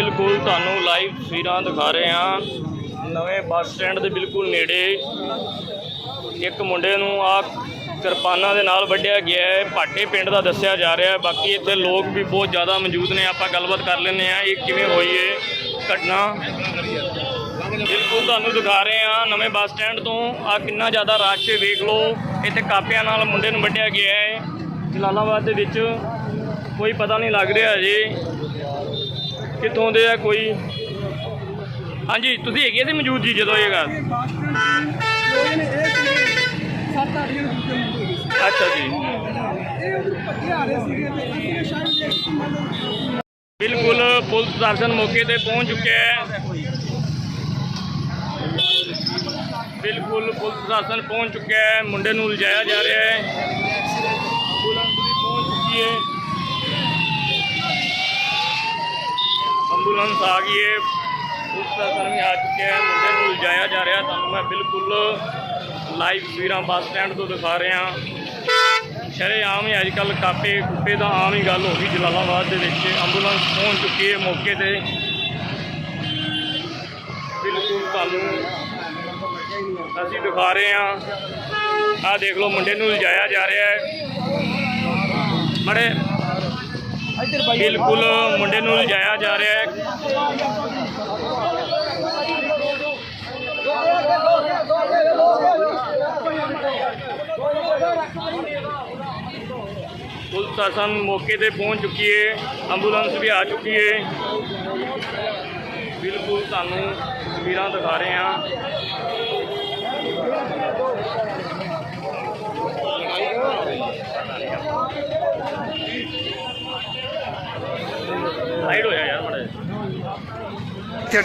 ਬਿਲਕੁਲ ਤੁਹਾਨੂੰ ਲਾਈਵ ਤਸਵੀਰਾਂ ਦਿਖਾ ਰਹੇ ਹਾਂ। ਨਵੇਂ ਬੱਸ ਸਟੈਂਡ ਦੇ ਬਿਲਕੁਲ ਨੇੜੇ ਇੱਕ ਮੁੰਡੇ ਨੂੰ ਆ ਕਿਰਪਾਨਾਂ ਦੇ ਨਾਲ ਵੱਢਿਆ ਗਿਆ ਹੈ। ਭਾਟੇ ਪਿੰਡ ਦਾ ਦੱਸਿਆ ਜਾ ਰਿਹਾ ਹੈ। ਬਾਕੀ ਇੱਥੇ ਲੋਕ ਵੀ ਬਹੁਤ ਜ਼ਿਆਦਾ ਮੌਜੂਦ ਨੇ। ਆਪਾਂ ਗੱਲਬਾਤ ਕਰ ਲੈਂਦੇ ਆ ਇਹ ਕਿਵੇਂ ਹੋਈ ਹੈ ਘਟਨਾ। ਬਿਲਕੁਲ ਤੁਹਾਨੂੰ ਦਿਖਾ ਰਹੇ ਹਾਂ ਨਵੇਂ ਬੱਸ ਸਟੈਂਡ ਤੋਂ। ਆ ਕਿੰਨਾ ਜ਼ਿਆਦਾ ਰਸ਼ ਹੈ, ਵੇਖ ਲਓ। ਇੱਥੇ ਕਾਪਿਆਂ ਨਾਲ ਮੁੰਡੇ ਨੂੰ ਵੱਢਿਆ ਗਿਆ ਹੈ। ਜਲਾਲਾਬਾਦ ਦੇ ਵਿੱਚ ਕੋਈ ਪਤਾ ਨਹੀਂ ਲੱਗ ਰਿਹਾ ਅਜੇ ਕਿੱਥੋਂ ਦੇ ਆ ਕੋਈ? ਹਾਂਜੀ, ਤੁਸੀਂ ਹੈਗੇ ਸੀ ਮੌਜੂਦ ਜੀ ਜਦੋਂ ਇਹ ਗੱਲ? ਅੱਛਾ ਜੀ। ਬਿਲਕੁਲ ਪੁਲਿਸ ਪ੍ਰਸ਼ਾਸਨ ਮੌਕੇ ਤੇ ਪਹੁੰਚ ਚੁੱਕਿਆ ਹੈ। ਬਿਲਕੁਲ ਪੁਲਿਸ ਪ੍ਰਸ਼ਾਸਨ ਪਹੁੰਚ ਚੁੱਕਿਆ ਹੈ। ਮੁੰਡੇ ਨੂੰ ਲਿਜਾਇਆ ਜਾ ਰਿਹਾ ਹੈ ਐਂਬੂਲੈਂਸ ਵੀ ਪਹੁੰਚ ਚੁੱਕੀ ਹੈ। ਐਂਬੂਲੈਂਸ ਆ ਗਈ ਹੈ ਪੁਲਿਸ ਪ੍ਰਸ਼ਾਸਨ ਵੀ ਆ ਚੁੱਕਿਆ ਹੈ, ਮੁੰਡੇ ਨੂੰ ਲਿਜਾਇਆ ਜਾ ਰਿਹਾ, ਤੁਹਾਨੂੰ ਮੈਂ ਬਿਲਕੁਲ ਲਾਈਵ ਤਸਵੀਰਾਂ ਬੱਸ ਸਟੈਂਡ ਤੋਂ ਦਿਖਾ ਰਿਹਾ ਸ਼ਰੇਆਮ ਹੀ ਅੱਜ ਕੱਲ ਕਾਪੇ ਕੁੱਪੇ ਦਾ ਆਮ ਹੀ ਗੱਲ ਹੋ ਗਈ ਜਲਾਲਾਬਾਦ ਦੇ ਵਿੱਚ। ਐਂਬੂਲੈਂਸ ਪਹੁੰਚ ਚੁੱਕੀ ਹੈ ਮੌਕੇ ਤੇ। ਬਿਲਕੁਲ ਤੁਹਾਨੂੰ ਅਸੀਂ ਦਿਖਾ ਰਹੇ ਹਾਂ। ਆਹ ਦੇਖ ਲਓ, ਮੁੰਡੇ ਨੂੰ ਲਿਜਾਇਆ ਜਾ ਰਿਹਾ ਹੈ। ਮੜੇ ਬਿਲਕੁਲ ਮੁੰਡੇ ਨੂੰ ਲਿਜਾਇਆ ਜਾ ਰਿਹਾ ਹੈ। ਪੁਲਿਸ ਪ੍ਰਸ਼ਾਸਨ ਮੌਕੇ ਤੇ ਪਹੁੰਚ ਚੁੱਕੀ ਹੈ। ਐਂਬੂਲੈਂਸ ਵੀ ਆ ਚੁੱਕੀ ਹੈ। ਬਿਲਕੁਲ ਤੁਹਾਨੂੰ ਤਸਵੀਰਾਂ ਦਿਖਾ ਰਹੇ ਹਾਂ। ਸਾਈਡ ਯਾਰ ਮੜਾ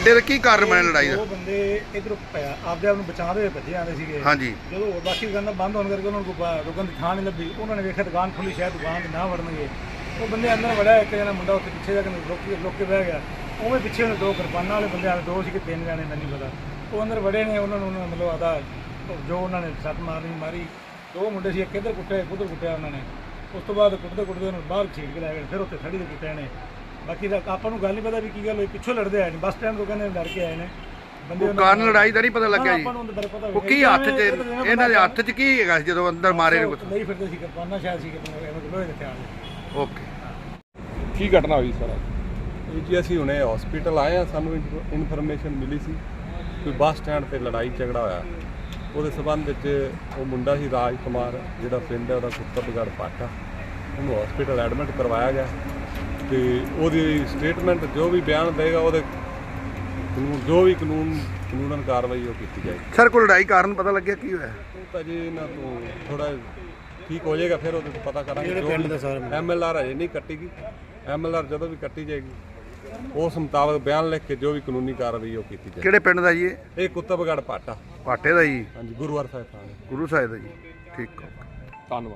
ਦਾ ਕੀ ਕਾਰਨ ਬਣਿਆ ਲੜਾਈ ਦਾ? ਉਹ ਬੰਦੇ ਇਧਰੋਂ ਆਪਦੇ ਆਪ ਨੂੰ ਬਚਾਉਂਦੇ ਹੋਏ ਭੱਜੇ ਆਉਂਦੇ ਸੀਗੇ। ਹਾਂਜੀ। ਜਦੋਂ ਹੋਰ ਬਾਕੀ ਦੁਕਾਨਾਂ ਬੰਦ ਹੋਣ ਕਰਕੇ ਉਹਨਾਂ ਨੂੰ ਕੋਈ ਰੁਕਣ ਦੀ ਥਾਂ ਨਹੀਂ ਲੱਭੀ ਉਹਨਾਂ ਨੇ ਵੇਖਿਆ ਦੁਕਾਨ ਖੁੱਲੀ ਸ਼ਾਇਦ ਦੁਕਾਨ 'ਤੇ ਨਾ ਵੜਨਗੇ। ਉਹ ਬੰਦੇ ਅੰਦਰ ਵੜਿਆ ਇੱਕ ਜਣਾ ਮੁੰਡਾ ਉੱਥੇ ਪਿੱਛੇ ਜਾ ਕੇ ਰੁਕ ਕੇ ਰੁਕ ਕੇ ਬਹਿ ਗਿਆ। ਉਵੇਂ ਪਿੱਛੇ ਉਹਨੇ ਦੋ ਕਿਰਪਾਨਾਂ ਵਾਲੇ ਬੰਦੇ ਆਏ ਦੋ ਸੀ ਕਿ ਤਿੰਨ ਜਾਣੇ ਮੈਨੂੰ ਨਹੀਂ ਪਤਾ। ਉਹ ਅੰਦਰ ਵੜੇ ਨੇ ਉਹਨਾਂ ਨੂੰ ਉਹਨਾਂ ਨੇ ਮਤਲਬ ਆਦਾ ਜੋ ਉਹਨਾਂ ਨੇ ਸੱਟ ਮਾਰਨੀ ਮਾਰੀ। ਦੋ ਮੁੰਡੇ ਸੀ ਇੱਕ ਇੱਧਰ ਕੁੱਟਿਆ ਇੱਕ ਉੱਧਰ ਕੁੱਟਿਆ ਉਹਨਾਂ ਨੇ। ਉਸ ਤੋਂ ਬਾਅਦ ਕੁੱਟਦੇ ਕੁੱਟਦੇ ਉਹਨੂੰ ਬਾਹਰ ਛੇੜ ਕੇ ਲੈ ਗਏ ਫਿਰ ਉੱਥੇ ਥੜੀ ਦੇ ਕੁੱਟਿਆ ਨੇ। ਬਾਕੀ ਤਾਂ ਆਪਾਂ ਨੂੰ ਗੱਲ ਨਹੀਂ ਪਤਾ ਵੀ ਕੀ ਗੱਲ ਹੋਈ ਪਿੱਛੋਂ ਲੜਦੇ ਆਏ ਨੇ ਬੱਸ ਸਟੈਂਡ ਤੋਂ ਕਹਿੰਦੇ ਲੜ ਕੇ ਆਏ ਨੇ। ਬੰਦੇ ਉਹ ਉਹਨਾਂ ਕਾਰਨ ਲੜਾਈ ਦਾ ਨਹੀਂ ਪਤਾ ਲੱਗਿਆ ਜੀ। ਆਪਾਂ ਨੂੰ ਅੰਦਰ ਪਤਾ ਉਹ ਕੀ ਹੱਥ 'ਚ ਇਹਨਾਂ ਦੇ ਹੱਥ 'ਚ ਕੀ ਹੈਗਾ ਸੀ ਜਦੋਂ ਅੰਦਰ ਮਾਰੇ ਨੇ ਕੁਛ? ਨਹੀਂ ਫਿਰਦੇ ਸੀ ਕਿਰਪਾਨਾਂ ਸ਼ਾਇਦ ਸੀ ਕਿ ਐਵੇਂ ਲੋਹੇ ਦੇ ਹਥਿਆਰ ਓਕੇ। ਕੀ ਘਟਨਾ ਹੋਈ ਸਰ? ਇਹ ਜੀ ਅਸੀਂ ਹੁਣੇ ਹਸਪੀਟਲ ਆਏ ਆ ਸਾਨੂੰ ਇਨਫੋਰਮੇਸ਼ਨ ਮਿਲੀ ਸੀ ਕੋਈ ਬੱਸ ਸਟੈਂਡ ਤੇ ਲੜਾਈ ਝਗੜਾ ਹੋਇਆ। ਉਹਦੇ ਸਬੰਧ ਵਿੱਚ ਉਹ ਮੁੰਡਾ ਸੀ ਰਾਜ ਕੁਮਾਰ ਜਿਹੜਾ ਪਿੰਡ ਹੈ ਉਹਦਾ ਕੁੱਤਬਗੜ ਪਾਟਾ ਉਹਨੂੰ ਹਸਪੀਟਲ ਐਡਮਿਟ ਕਰਵਾਇਆ ਗਿਆ। ਤੇ ਉਹਦੀ ਸਟੇਟਮੈਂਟ ਜੋ ਵੀ ਬਿਆਨ ਦੇਗਾ ਉਹਦੇ ਕਾਨੂੰਨ ਜੋ ਵੀ ਕਾਨੂੰਨ ਕਾਨੂੰਨ ਕਾਰਵਾਈ ਉਹ ਕੀਤੀ ਜਾਏਗੀ। ਸਰ ਕੋਈ ਲੜਾਈ ਕਾਰਨ ਪਤਾ ਲੱਗਿਆ ਕੀ ਹੋਇਆ? ਉਹ ਤਾਂ ਜੀ ਇਹਨਾਂ ਤੋਂ ਥੋੜਾ ਠੀਕ ਹੋ ਜਾਏਗਾ ਫਿਰ ਉਹਦੇ ਤੋਂ ਪਤਾ ਕਰਾਂਗੇ ਜੋ ਪਿੰਡ ਦਾ ਸਾਰਾ ਐਮਐਲਆਰ ਹਜੇ ਨਹੀਂ ਕੱਟੀਗੀ। ਐਮਐਲਆਰ ਜਦੋਂ ਵੀ ਕੱਟੀ ਜਾਏਗੀ ਉਸ ਮੁਤਾਬਕ ਬਿਆਨ ਲਿਖ ਕੇ ਜੋ ਵੀ ਕਾਨੂੰਨੀ ਕਾਰਵਾਈ ਉਹ ਕੀਤੀ ਜਾਏਗੀ। ਕਿਹੜੇ ਪਿੰਡ ਦਾ ਜੀ ਇਹ? ਇਹ ਕੁੱਤਬਗੜ ਪਾਟਾ। ਪਾਟੇ ਦਾ ਜੀ। ਹਾਂਜੀ ਗੁਰੂਵਾਰ ਸਾਹਿਬ ਥਾਣੇ। ਗੁਰੂ ਸਾਹਿਬ ਦਾ ਜੀ। ਠੀਕ ਹੋ ਧੰਨਵਾਦ।